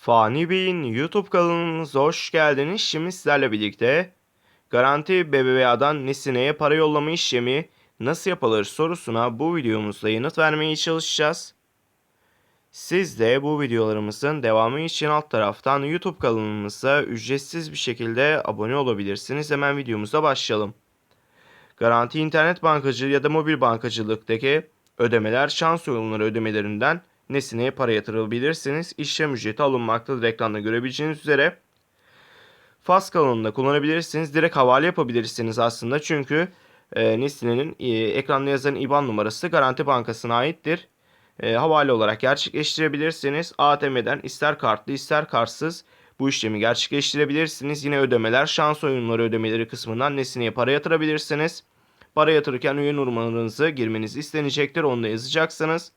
Fani Bey'in YouTube kanalımıza hoş geldiniz. Şimdi sizlerle birlikte Garanti BBVA'dan Nesine'ye para yollama işlemi nasıl yapılır sorusuna bu videomuzda yanıt vermeye çalışacağız. Siz de bu videolarımızın devamı için alt taraftan YouTube kanalımıza ücretsiz bir şekilde abone olabilirsiniz. Hemen videomuza başlayalım. Garanti internet bankacılığı ya da mobil bankacılıktaki ödemeler şans oyunları ödemelerinden Nesine'ye para yatırabilirsiniz. İşlem ücreti alınmaktadır ekranda görebileceğiniz üzere. Fas kanalında kullanabilirsiniz. Direkt havale yapabilirsiniz aslında. Çünkü e, Nesine'nin e, ekranda yazan IBAN numarası Garanti Bankası'na aittir. E, havale olarak gerçekleştirebilirsiniz. ATM'den ister kartlı ister kartsız bu işlemi gerçekleştirebilirsiniz. Yine ödemeler şans oyunları ödemeleri kısmından Nesine'ye para yatırabilirsiniz. Para yatırırken üye numaranızı girmeniz istenecektir. Onu da yazacaksınız.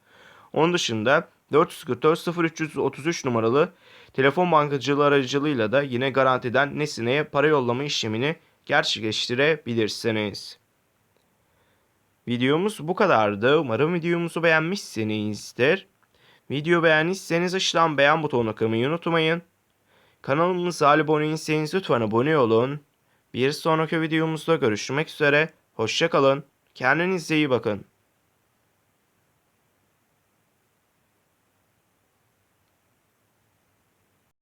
Onun dışında 444 0333 numaralı telefon bankacılığı aracılığıyla da yine garantiden Nesine'ye para yollama işlemini gerçekleştirebilirsiniz. Videomuz bu kadardı. Umarım videomuzu beğenmişsinizdir. Video beğendiyseniz aşağıdan beğen butonuna kılmayı unutmayın. Kanalımıza abone değilseniz lütfen abone olun. Bir sonraki videomuzda görüşmek üzere. Hoşçakalın. Kendinize iyi bakın.